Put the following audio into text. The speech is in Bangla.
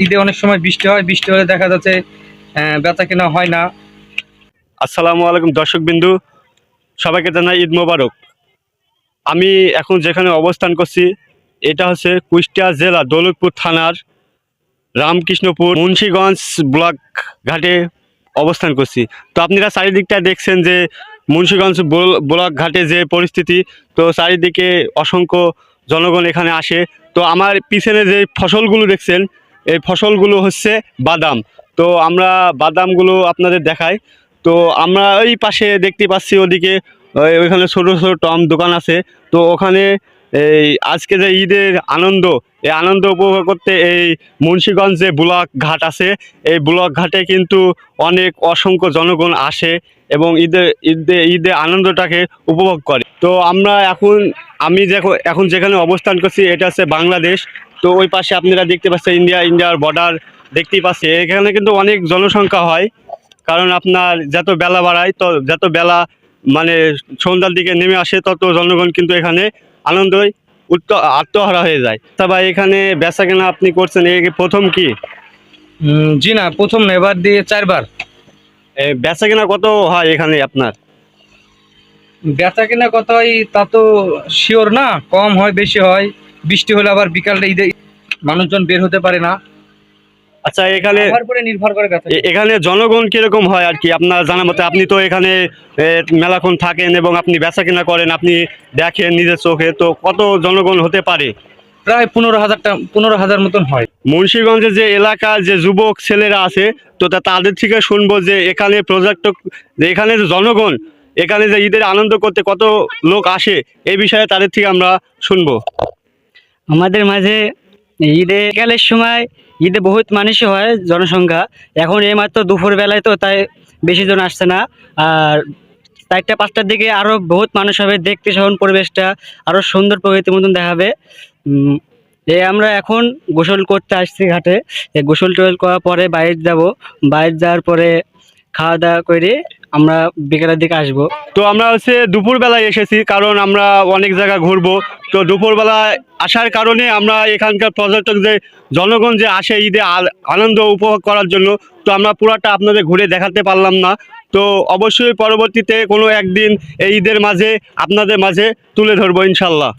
ঈদে অনেক সময় বৃষ্টি হয়, বৃষ্টি হলে দেখা যাচ্ছে বেচা কেনা হয় না। আসসালামু আলাইকুম দর্শকবিন্দু, সবাইকে জানাই ঈদ মোবারক। আমি এখন যেখানে অবস্থান করছি, এটা হচ্ছে কুষ্টিয়া জেলা দৌলতপুর থানার রামকৃষ্ণপুর মুন্সীগঞ্জ ব্লক ঘাটে অবস্থান করছি। তো আপনারা চারিদিকটা দেখছেন যে মুন্সীগঞ্জ বল- ব্লক ঘাটে যে পরিস্থিতি, তো চারিদিকে অসংখ্য জনগণ এখানে আসে। তো আমার পিছনে যে ফসলগুলো দেখছেন এই ফসলগুলো হচ্ছে বাদাম। তো আমরা বাদামগুলো আপনাদের দেখাই। তো আমরা ওই পাশে দেখতে পাচ্ছি ওদিকে ওইখানে ছোটো ছোটো টম দোকান আছে। তো ওখানে এই আজকে যে ঈদের আনন্দ, এই আনন্দ উপভোগ করতে এই মুন্সীগঞ্জ যে ব্লক ঘাট আছে। এই ব্লক ঘাটে কিন্তু অনেক অসংখ্য জনগণ আসে এবং ঈদের ঈদে ঈদে আনন্দটাকে উপভোগ করে। তো আমরা এখন, আমি দেখো, এখন যেখানে অবস্থান করছি, এটা হচ্ছে বাংলাদেশ। তো ওই পাশে আপনারা দেখতে পাচ্ছেন ইন্ডিয়া ইন্ডিয়ার বর্ডার দেখতেই পাচ্ছে এখানে কিন্তু অনেক জনসংখ্যা হয় কারণ আপনার যত বেলা বাড়ায় তো যত বেলা মানে সন্ধ্যার দিকে নেমে আসে তত জনগণ কিন্তু এখানে আনন্দই উত্ত আত্মহারা হয়ে যায়। তবে এখানে বেচা কেনা আপনি করছেন এই প্রথম কি? জি না প্রথম এবার দিয়ে চারবার। এ, বেচা কেনা কত হয় এখানে আপনার? বেচা কেনা কত হয় তা তো শিওর না কম হয় বেশি হয়। বৃষ্টি হলে আবার বিকালটা ঈদে মানুষজন বের হতে পারে না। আচ্ছা এখানে নির্ভর করে এখানে জনগণ কীরকম হয় আর কি? আপনার জানা মতে আপনি তো এখানে মেলাক্ষণ থাকেন এবং আপনি বেচা কেনা করেন আপনি দেখেন নিজের চোখে তো কত জনগণ হতে পারে? প্রায় পনেরো হাজারটা পনেরো হাজার মতন হয়। মুন্সিগঞ্জের যে এলাকার যে যুবক ছেলেরা আছে তো তাদের থেকে শুনব যে এখানে প্রজেক্ট যে এখানে যে জনগণ এখানে যে ঈদের আনন্দ করতে কত লোক আসে এই বিষয়ে তাদের থেকে আমরা শুনব। আমাদের মাঝে ঈদে গেলের সময় ঈদে বহুত মানুষই হয় জনসংখ্যা। এখন এই মাত্র দুপুর বেলায় তো তাই বেশি জন আসছে না। আর চারটা, পাঁচটার দিকে আরও বহুত মানুষ হবে। দেখতে সহন পরিবেশটা আরও সুন্দর প্রকৃতির মতন দেখাবে। এই আমরা এখন গোসল করতে আসছি ঘাটে। গোসল টোসল করার পরে বাইরে যাব। বাইরে যাওয়ার পরে খাওয়া দাওয়া করে আমরা বিকেলের দিকে আসব। তো আমরা হচ্ছে দুপুরবেলায় এসেছি কারণ আমরা অনেক জায়গা ঘুরবো। তো দুপুরবেলায় আসার কারণে আমরা এখানকার পর্যটক যে জনগণ যে আসে ঈদে আনন্দ উপভোগ করার জন্য, তো আমরা পুরাটা আপনাদের ঘুরে দেখাতে পারলাম না। তো অবশ্যই পরবর্তীতে কোনো একদিন এই ঈদের মাঝে, আপনাদের মাঝে তুলে ধরবো ইনশাল্লাহ।